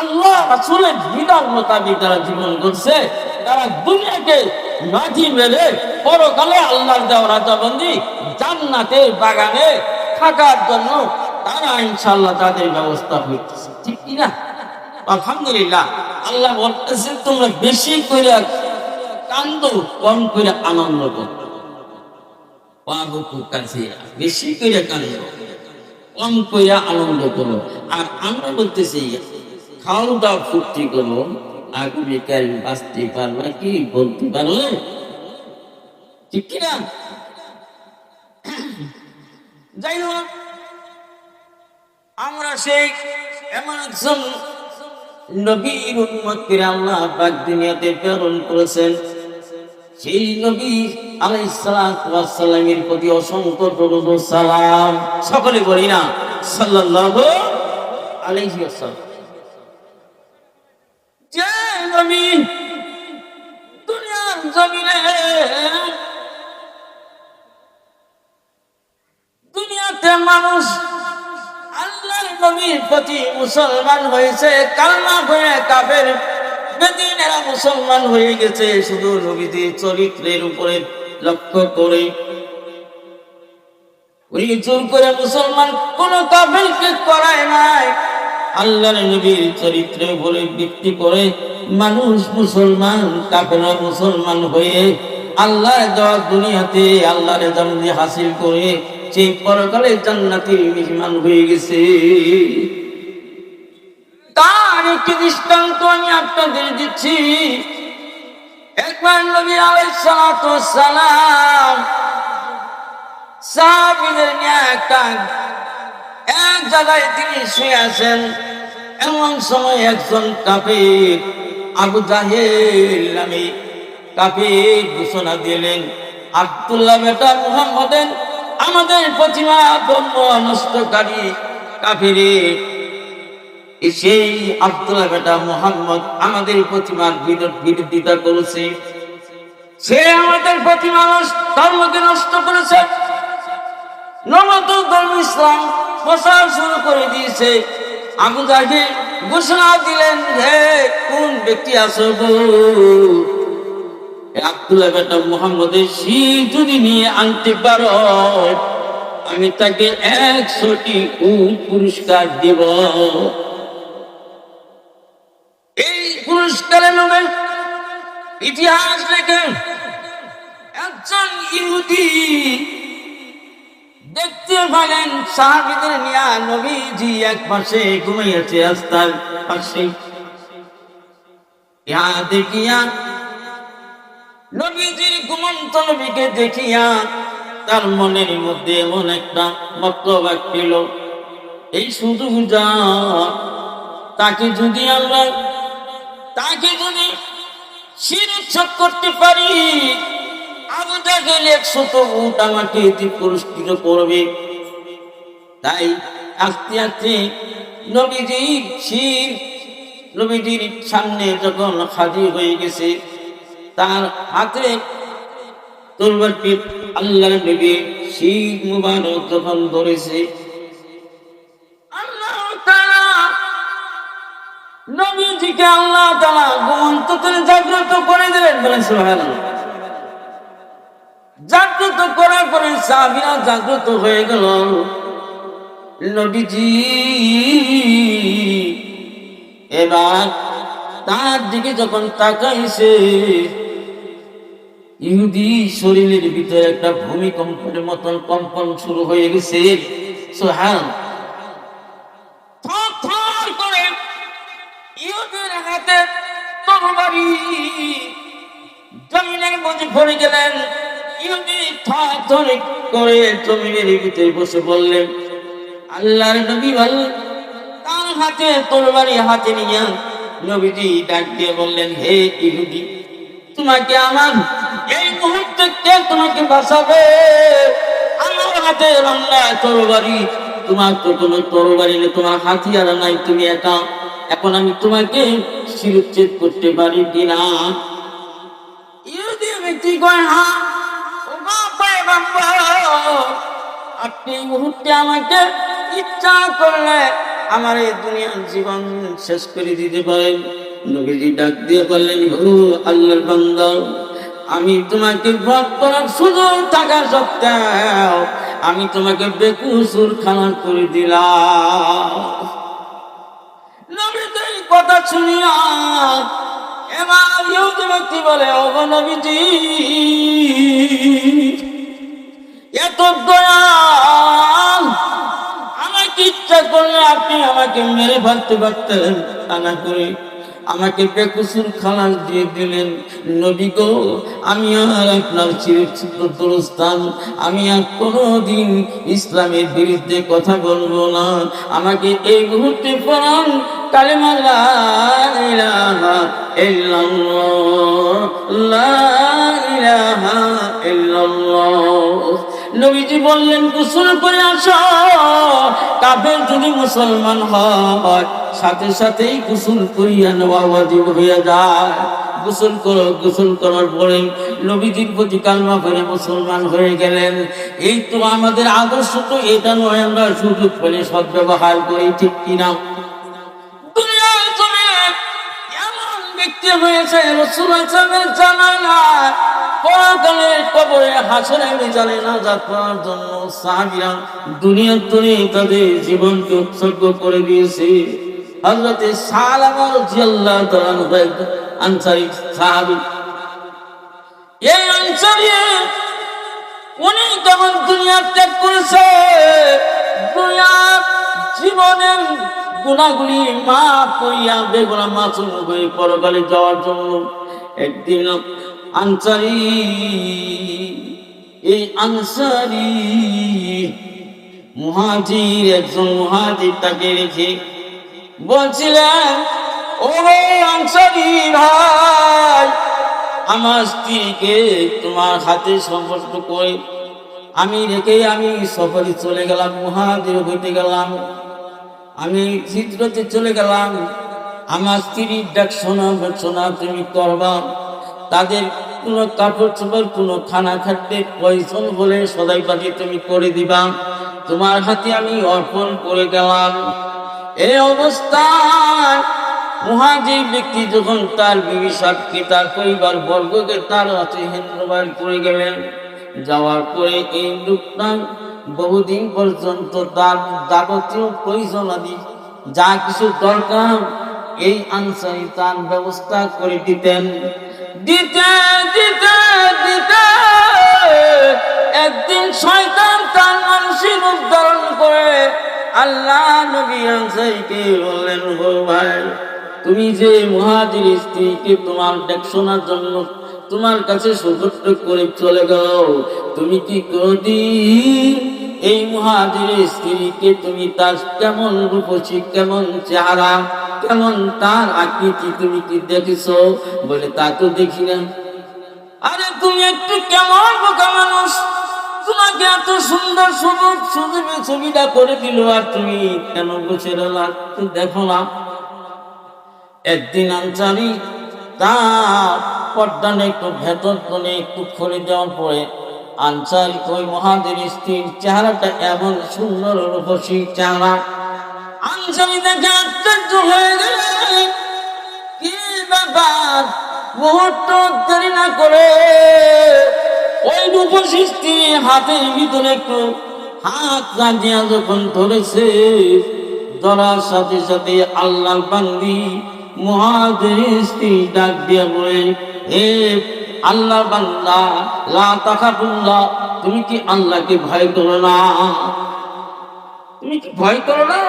আল্লাহ রাসূলের বিধান মোতাবিক যারা জীবন করছে, তারা দুনিয়াকে মাটি মেরে পরকালে আল্লাহর দেওয়া রাজাবন্দি জান্নাতের বাগানে থাকার জন্য তারা ইনশাল্লাহ তাদের ব্যবস্থা হইতেছে ঠিক আলহামদুলিল্লাহ। আল্লাহ বলতেছে, তোমরা বেশি করে কান্দ, কম করে আনন্দ করো। বেশি করে কান্দ, কম করে আনন্দ করো। আর আমরা বলতেছি খাও দাও ফুর্তি করো আগামীকাল বাঁচতে পারবে কি বলতে পারলে? ঠিক কিনা? যাই হোক, আমরা সেই এমন একজন নবীর উন্মত করে আল্লাহ পাক দুনিয়াতে প্রেরণ করেছেন। সেই নবী আলাইসালামের প্রতি অসংখ্য সালাম। সকলে বলি না, সাল্লাল্লাহু আলাইহি নবী দুনিয়ার জমিনে। দুনিয়াতে মানুষ আল্লাহর নবীর প্রতি মুসলমান হয়েছে, কালমা হয়ে কাফের বেদিনেরা মুসলমান হয়ে গেছে, শুধু নবীদের চরিত্রের উপরে লক্ষ্য করে। উনি জোর করে মুসলমান কোন কাফেরকে করায় নাই। আল্লাহর নবীর চরিত্রে উপরে ভিত্তি করে মানুষ মুসলমান কাফেরা মুসলমান হয়ে আল্লাহর দেওয়া দুনিয়াতে আল্লাহর জামদি হাসিল করে সেই পরকালে জান্নাতি মেহমান হয়ে গেছে। তার একটি দৃষ্টান্ত আমি আপনাদের দিচ্ছি। একবার নবী নিয়ে একটা এক জায়গায় তিনি শুয়ে আছেন, এমন সময় একজন কাফের আবু জাহেল নামে কাফের ঘোষণা দিলেন, আব্দুল্লাহ বেটা মুহাম্মদের আমাদের প্রতিমা ব্রহ্ম নষ্টকারী কাফিরে সেই আব্দুল্লাহ বেটা মোহাম্মদ আমাদের প্রতিমার বিরোধ- বিরোধিতা করেছে। সে আমাদের প্রতিমা ধর্মকে নষ্ট করেছে। নবত ধর্ম ইসলাম প্রসার শুরু করে দিয়েছে। আবু জাহির ঘোষণা দিলেন, হে, কোন ব্যক্তি আছো আব্দুল্লাহ বেটা মোহাম্মদের শীত যদি নিয়ে আনতে পারো, আমি তাকে একশোটি উট পুরস্কার দেব। এই পুরস্কারের নামে ইতিহাস লেখে একজন ইহুদি দেখতে পেলেন সাহাবিদের নিয়া নবীজি এক পাশে ঘুমাইয়াছে রাস্তার পাশে। ইহা দেখিয়া নবীজির ঘুমন্ত নবীকে দেখিয়া তার মনের মধ্যে এমন একটা মতবাক পেল এই শুধু যা, তাকে যদি আমরা, তাকে যদি শিরোচ্ছেদ করতে পারি আবু জাহেল একশো তো উঠ আমাকে এতে পুরস্কৃত করবে। তাই আস্তে আস্তে নবীজি শির, নবীজির সামনে যখন হাজির হয়ে গেছে, তার হাতে তরবারটি আল্লাহর নবী শির মুবারক যখন ধরেছে, আল্লাহ নবীজিকে আল্লাহ ঘুমন্ত করে জাগ্রত করে দিলেন বলেন সুবহানাল্লাহ। জাগ্রত করার পরে সাহাবীরা জাগ্রত হয়ে গেল। নবীজি, এবার তার দিকে যখন তাকাইছে, ইহুদি শরীরের ভিতরে একটা ভূমিকম্পের মতন কম্পন শুরু হয়ে গেছে। সোহান করে হাতে তরবারি জমিনের মধ্যে পড়ে গেলেন। করে ভিতরে বসে বললেন হাতে হাতে নিয়ে ডাক দিয়ে বললেন, হে তোমাকে আমার এই মুহূর্তে কে তোমাকে বাঁচাবে? আমার হাতে রান্না তরবারি, তোমার তো কোনো তরবারি নেই, তোমার হাতিয়ার নাই, তুমি একা। এখন আমি তোমাকে শিরুচ্ছেদ করতে পারি কিনা? ইহুদি ব্যক্তি কয় হ্যাঁ আপনি মুহূর্তে আমাকে ইচ্ছা করলে আমার এই দুনিয়ার জীবন শেষ করে দিতে পারেন। নবীজি ডাক দিয়ে বললেন, ও আল্লাহর বান্দা, আমি তোমাকে ভোগ করার সুযোগ থাকা সত্ত্বেও আমি তোমাকে বেকুসুর খানা করে দিলাম। কথা শুনিয়া এবার ইহুদি ব্যক্তি বলে, ওগো নবীজি এত দয়াল। আমাকে ইচ্ছা করলে আপনি আমাকে মেরে ফেলতে পারতেন? না করে আমাকে বেকুসুর খালাস দিয়ে দিলেন। নবী গো, আমি আর আপনার চিরস্থান আমি আর কোনোদিন ইসলামের বিরুদ্ধে কথা বলব না। আমাকে এই মুহূর্তে পড়ান কালেমা লা ইলাহা ইল্লাল্লাহ। লা নবীজি বললেন, গোসল করে আসো। কাফের যদি মুসলমান হয়, সাথে সাথেই গোসল করিয়া নেওয়া ওয়াজিব হয়ে যায়। গোসল করো, গোসল করার পরে নবীজির প্রতি কালমা করে মুসলমান হয়ে গেলেন। এই তো আমাদের আদর্শ তো, এটা নয়, আমরা সুযোগ পেলে সদ্ব্যবহার করি, ঠিক কিনা? ব্যক্তি হয়েছে, রসুল জানা না কবরে হাসরে জানে না যাত্রার জন্য সাহাবিরা দুনিয়ার তরে তাদের জীবনকে উৎসর্গ করে দিয়েছে। হজরতে সালামা রাদিয়াল্লাহু তাআলা আনসারী সাহাবী এই আনসারী, উনি যখন দুনিয়া ত্যাগ করেছে দুনিয়ার জীবনের গুণাগুলি মাফ করিয়া বেগুনা মাসুম হয়ে পরকালে যাওয়ার জন্য একদিন আনসারি, এই আনসারি মুহাজির, একজন মুহাজির তাকে রেখে বলছিলেন ও আনসারি ভাই, আমার স্ত্রীকে তোমার হাতে সম্পর্ক করে আমি রেখে আমি সফরে চলে গেলাম মহাদেব হইতে গেলাম। আমি চিত্রতে চলে গেলাম। আমার স্ত্রীর ডাক শোনা শোনা তুমি করবা। তাদের কোনো কাপড় চোপড়, কোনো খানা খাদ্যে পয়সন বলে সদাই পাখি তুমি করে দিবা। তোমার হাতে আমি অর্পণ করে গেলাম। এই অবস্থায় মহাজির ব্যক্তি যখন তার বিবি সাক্ষী, তার পরিবার বর্গকে তার হাতে হেন্দ্রবার করে গেলেন। যাওয়ার পরে এই লোকটা বহুদিন পর্যন্ত তার যাবতীয় প্রয়োজনাদি যা কিছু দরকার, এই আনসারি তার ব্যবস্থা করে দিতেন। দিতে দিতে দিতে। একদিন শয়তান তার মানসিক উদ্ধারণ করে আল্লাহ নবী আনসারিকে বললেন তুমি যে মহাজির স্ত্রীকে তোমার দেখশোনার জন্য তোমার কাছে সুযোগ্য করে চলে গেল, তুমি কি কোনদিন এই মহাজির স্ত্রীকে তুমি তার কেমন রূপসী, কেমন চেহারা, কেমন তার আকৃতি তুমি কি দেখেছ? বলে, তা তো দেখি না। আরে, তুমি একটু কেমন বোকা মানুষ। তোমাকে এত সুন্দর সুন্দর সুন্দর ছবিটা করে দিল আর তুমি কেন বসে রলা দেখো না। একদিন আনসারি তার পর্দানে একটু ভেতর একটু খুলে দেওয়ার পরে আনসারি ওই মহাদের স্ত্রীর চেহারাটা এমন সুন্দর রূপসী চেহারা। আনসারি দেখে আশ্চর্য হয়ে গেল, কি ব্যাপার? মুহূর্ত দেরি না করে ওই রূপসী স্ত্রী হাতের ভিতরে একটু হাত রাজিয়া যখন ধরেছে, ধরার সাথে সাথে আল্লাহর বান্দি মহাদের স্ত্রী ডাক দিয়া বলে, হে আল্লাহ বান্দা তুমি কি আল্লাহকে ভয় করো না? তুমি কি ভয় করো না?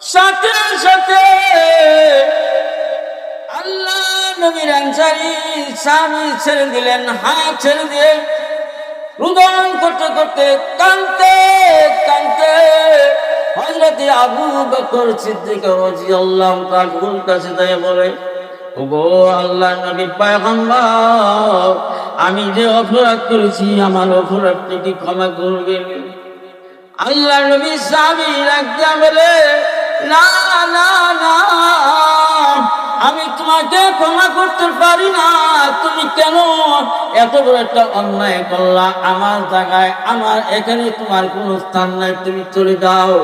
সাথে সাথে আল্লাহ নবীর আনসারি স্বামী ছেড়ে দিলেন, হাত ছেড়ে দিয়ে রুদন করতে করতে কানতে কানতে হজরতে আবু বকর সিদ্দিক রাদিয়াল্লাহু তাআলার কাছে তাই বলে ওগো আল্লাহ নবী পয়গম্বর, আমি যে অপরাধ করেছি, আমার অপরাধটি কি ক্ষমা করবেন? আল্লাহ নবী স্বামী রাখতে বলে, না না না, আমি তোমাকে ক্ষমা করতে পারি না। তুমি কেন এত বড় একটা অন্যায় করলা? আমার জায়গায়, আমার এখানে তোমার কোনো স্থান নাই। তুমি চলে যাও।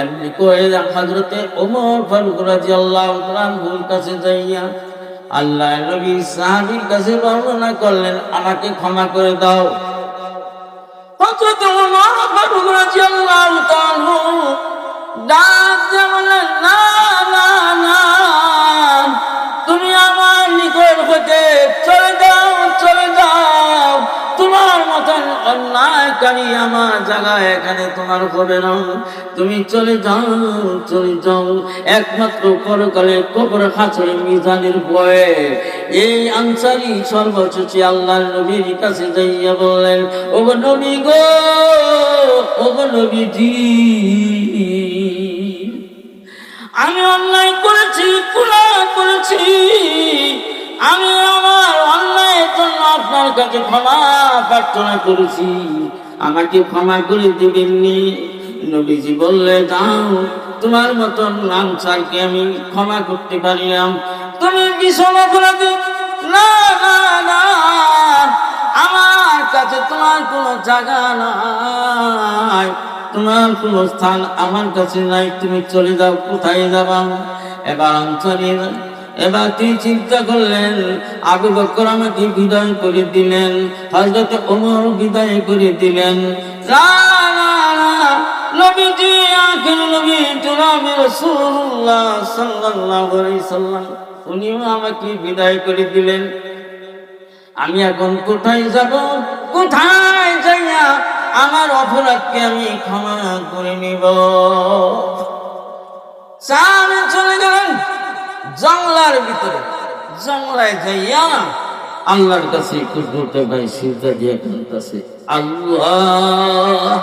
এমনি করে হজরতে ওমর ফারুক রাজি আল্লাহ ভুল কাছে যাইয়া, আল্লাহ নবী সাহাবির কাছে বর্ণনা করলেন, আমাকে ক্ষমা করে দাও। রাদিয়াল্লাহু তুমি আমার নিকট হতে চলে অন্যায়কারী আমার জায়গায়, এখানে তোমার হবে না। তুমি চলে যাও চলে যাও। একমাত্র পরকালে কবর হাসরে মিজানের ভয়ে। এই আনসারি সর্বশেষ আল্লাহর নবীর কাছে যাইয়া বললেন ও নবী গো ও নবীজি, আমি অন্যায় করেছি পুরা করেছি। আমি কাছে ক্ষমা প্রার্থনা করেছি। আমাকে ক্ষমা করে দিবেননি। নবীজি বললে যাও তোমার মতন নাম আনসারকে আমি ক্ষমা করতে পারিলাম। তুমি ভীষণ অপরাধী না না আমার কাছে তোমার কোনো জায়গা নাই। তোমার কোনো স্থান আমার কাছে নাই। তুমি চলে যাও, কোথায় যাবা? এবার চলে যাই। এবার তিনি চিন্তা করলেন? আবু বকর আমাকে বিদায় করে দিলেন হজরত ওমর বিদায় করে দিলেন। নবীজি, আখির নবী, জনাবে রাসূলুল্লাহ সাল্লাল্লাহু আলাইহি সাল্লাম, উনিও আমাকে বিদায় করে দিলেন। আমি এখন কোথায় যাব? কোথায় যাইয়া আমার অপরাধকে আমি ক্ষমা করে নিব? সামনে চলে গেলেন। জঙ্গলার ভিতরে। জঙ্গলায় যাইয়া আল্লাহর কাছে কুকুরটা ভাই সিজা দিয়ে আল্লাহ।